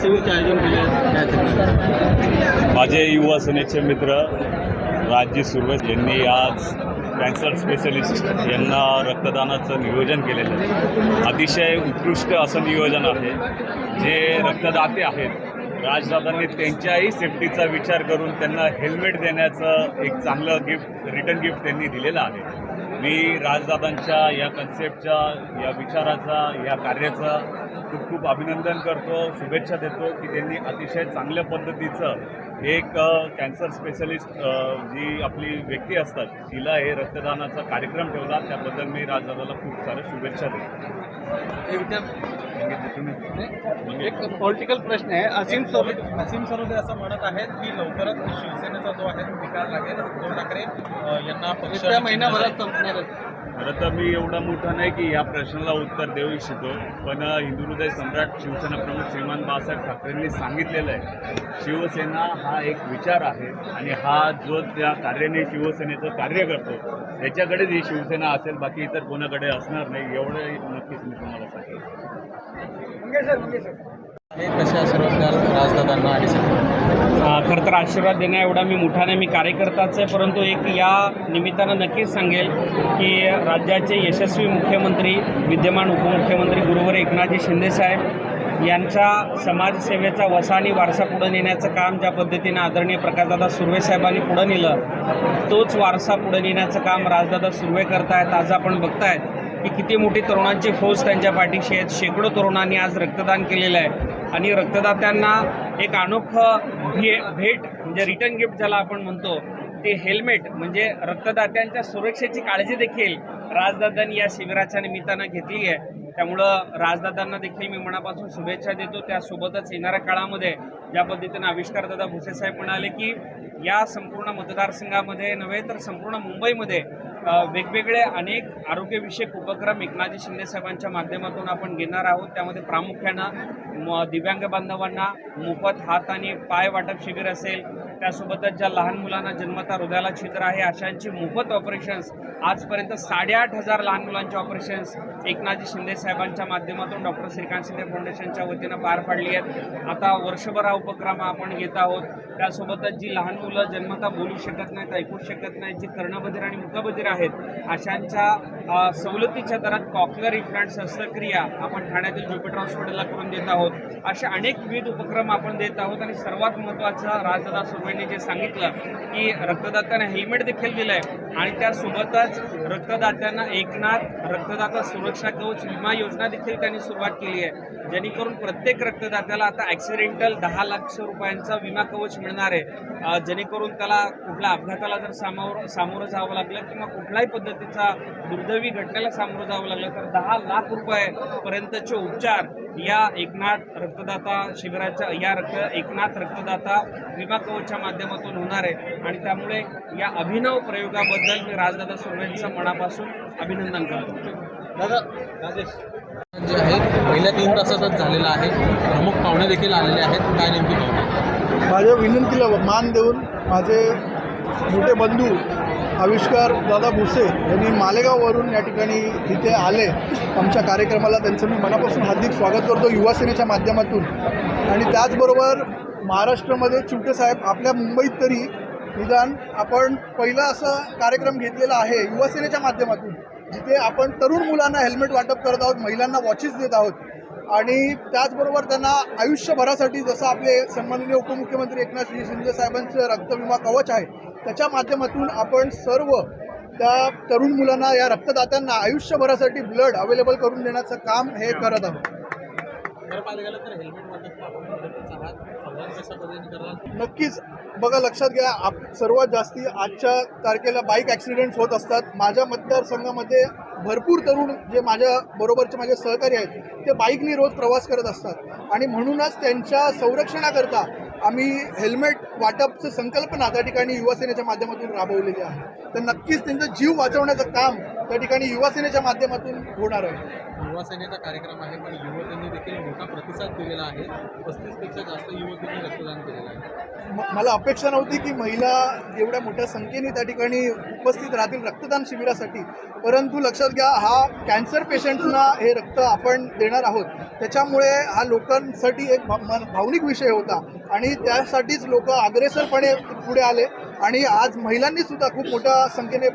शिबिरचे आयोजन केले माझे युवा सेनेचे मित्र राजजी सुरवे यांनी आज कॅन्सर स्पेशलिस्ट यांना रक्तदानाचं नियोजन केलेलं आहे. अतिशय उत्कृष्ट असं नियोजन आहे. जे रक्तदाते आहेत राजदादांनी त्यांच्याही सेफ्टीचा विचार करून त्यांना हेल्मेट देण्याचं एक चांगलं गिफ्ट रिटर्न गिफ्ट त्यांनी दिलेलं आहे. मी राजदादांच्या या कन्सेप्टच्या या विचाराचा या कार्याचा खूप खूप अभिनंदन करतो शुभेच्छा देतो की त्यांनी अतिशय चांगल्या पद्धतीचं एक कॅन्सर स्पेशलिस्ट जी आपली व्यक्ती असतात तिला हे रक्तदानाचा कार्यक्रम ठेवला. त्याबद्दल मी राजदादाला खूप साऱ्या शुभेच्छा देतो. एक पॉलिटिकल प्रश्न आहे. असीम सोबत असीम सरोदे असं म्हणत आहेत की लवकरच शिवसेनेचा जो आहे तो निकाल लागेल. उद्धव ठाकरे यांना महिन्याभरात संपणार आहे खरं तर मी एवढा मोठा नाही की या प्रश्नाला उत्तर देऊ इच्छितो पण हिंदू हृदय सम्राट शिवसेना प्रमुख श्रीमान बाळासाहेब ठाकरेंनी सांगितलेलं आहे शिवसेना हा एक विचार आहे आणि हा जो त्या कार्याने शिवसेनेचं कार्य करतो त्याच्याकडेच ही शिवसेना असेल बाकी इतर कोणाकडे असणार नाही एवढं नक्कीच मी तुम्हाला सांगेन. हे आशीर्वाद द्याल राजदादांना आणि अ, खरं तर आशीर्वाद देण्या एवढा मी मोठा नाही मी कार्यकर्ताच आहे. परंतु एक या निमित्तानं नक्कीच सांगेल की राज्याचे यशस्वी मुख्यमंत्री विद्यमान उपमुख्यमंत्री गुरुवर एकनाथजी शिंदेसाहेब यांच्या समाजसेवेचा वसा आणि वारसा पुढे नेण्याचं काम ज्या पद्धतीनं आदरणीय प्रकाशदादा सुर्वे साहेबांनी पुढे नेलं तोच वारसा पुढे नेण्याचं काम राजदादा सुर्वे करतायत आज आपण बघतायत की किती मोठी तरुणांची फौज त्यांच्या पाठीशी आहेत. शेकडो तरुणांनी आज रक्तदान केलेलं आहे. आणि रक्तदात्यांना एक अनोखं भे भेट म्हणजे रिटर्न गिफ्ट ज्याला आपण म्हणतो ते हेल्मेट म्हणजे रक्तदात्यांच्या सुरक्षेची काळजी देखील राजदादांनी या शिबिराच्या निमित्तानं घेतली आहे. त्यामुळं राजदादांना देखील मी मनापासून शुभेच्छा देतो. त्यासोबतच येणाऱ्या काळामध्ये ज्या पद्धतीनं आविष्कारदादा भुसेसाहेब म्हणाले की या संपूर्ण मतदारसंघामध्ये नव्हे तर संपूर्ण मुंबईमध्ये वेगवेगळे अनेक आरोग्यविषयक उपक्रम एकनाथजी शिंदे साहेबांच्या माध्यमातून आपण घेणार आहोत. त्यामध्ये प्रामुख्यानं म दिव्यांग बांधवांना मोफत हात आणि पाय वाटप शिबिर असेल. त्यासोबतच ज्या लहान मुलांना जन्मता हृदयाला छिद्र आहे अशांची मोफत ऑपरेशन्स आजपर्यंत साडेआठ हजार लहान मुलांचे ऑपरेशन्स एकनाथजी शिंदे साहेबांच्या माध्यमातून डॉक्टर श्रीकांत शिंदे फाउंडेशनच्या वतीनं पार पाडली आहेत. आता वर्षभर हा उपक्रम आपण घेत आहोत. त्यासोबतच जी लहान मुलं जन्मता बोलू शकत नाहीत ऐकू शकत नाहीत जी कर्णबधीर आणि मुखबधीर आहेत अशांच्या सवलतीच्या दरात कॉक्युलर इम्प्लांट शस्त्रक्रिया आपण ठाण्यातील ज्युपिटर हॉस्पिटलला करून देत आहोत. असे अनेक विविध उपक्रम आपण देत आहोत आणि सर्वात महत्त्वाचं राजदादा सुर्वेंनी जे सांगितलं की रक्तदात्यांना हेल्मेट देखील दिलं आहे आणि त्यासोबतच रक्तदात्यांना एकनाथ रक्तदाता सुरक्षा कवच विमा योजना देखील त्यांनी सुरुवात केली आहे. जेणेकरून प्रत्येक रक्तदात्याला आता ॲक्सिडेंटल दहा लाख रुपयांचा विमा कवच मिळणार आहे. जेणेकरून त्याला कुठल्या अपघाताला जर सामोर सामोरं जावं लागलं किंवा कुठल्याही पद्धतीचा दुर्दैवी घटनेला सामोरं जावं लागलं तर दहा लाख रुपयेपर्यंतचे उपचार या एकनाथ रक्तदाता शिबिराच्या या रक्त एकनाथ रक्तदाता विमा कवचच्या माध्यमातून होणार आहे. आणि त्यामुळे या अभिनव प्रयोगाबद्दल मी राजदादा सुर्वेंचं मनापासून अभिनंदन करतो. दादा राजेश. जे आहे पहिल्या तीन तासातच झालेला आहे. प्रमुख पाहुणे देखील आलेले आहेत. काय नेमकी पाहुणे? माझ्या विनंतीला मान देऊन माझे मोठे बंधू आविष्कार दादा भुसे यांनी मालेगाववरून या ठिकाणी इथे आले. आमच्या कार्यक्रमाला त्यांचं मी मनापासून हार्दिक स्वागत करतो युवासेनेच्या माध्यमातून. आणि त्याचबरोबर महाराष्ट्रामध्ये चिमटे साहेब आपल्या मुंबईत तरी निदान आपण पहिला असा कार्यक्रम घेतलेला आहे युवासेनेच्या माध्यमातून जिथे आपण तरुण मुलांना हेल्मेट वाटप करत आहोत महिलांना वॉचेस देत आहोत. आणि त्याचबरोबर त्यांना आयुष्यभरासाठी जसं आपले सन्माननीय उपमुख्यमंत्री एकनाथ शिंदे साहेबांचं रक्तविमा कवच आहे त्याच्या माध्यमातून आपण सर्व त्या तरुण मुलांना या रक्तदात्यांना आयुष्यभरासाठी ब्लड अवेलेबल करून देण्याचं काम हे करत आहोत. नक्कीच. बघा लक्षात घ्या आप सर्वात जास्ती आजच्या तारखेला बाईक ॲक्सिडेंट्स होत असतात. माझ्या मतदारसंघामध्ये भरपूर तरुण जे माझ्या बरोबरचे माझे सहकारी आहेत ते बाईकनी रोज प्रवास करत असतात. आणि म्हणूनच त्यांच्या संरक्षणाकरता आम्ही हेल्मेट वाटपचं संकल्पना त्या ठिकाणी युवासेनेच्या माध्यमातून राबवलेली आहे. तर नक्कीच त्यांचा जीव वाचवण्याचं काम त्या ठिकाणी युवासेनेच्या माध्यमातून होणार आहे. युवासेनेचा कार्यक्रम आहे पण युवकांनी देखील मोठा प्रतिसाद दिलेला आहे. पस्तीसपेक्षा जास्त युवकांनी रक्तदान केलेलं आहे. म- मला अपेक्षा नव्हती की महिला एवढ्या मोठ्या संख्येने त्या ठिकाणी उपस्थित राहतील रक्तदान शिबिरासाठी परंतु लक्षात घ्या हा कॅन्सर पेशंटना हे रक्त आपण देणार आहोत. त्याच्यामुळे हा लोकांसाठी एक भा- भावनिक विषय होता आणि त्यासाठीच लोक अग्रेसरपणे पुढे आले आणि आज महिलांनी सुद्धा खूप मोठ्या संख्येने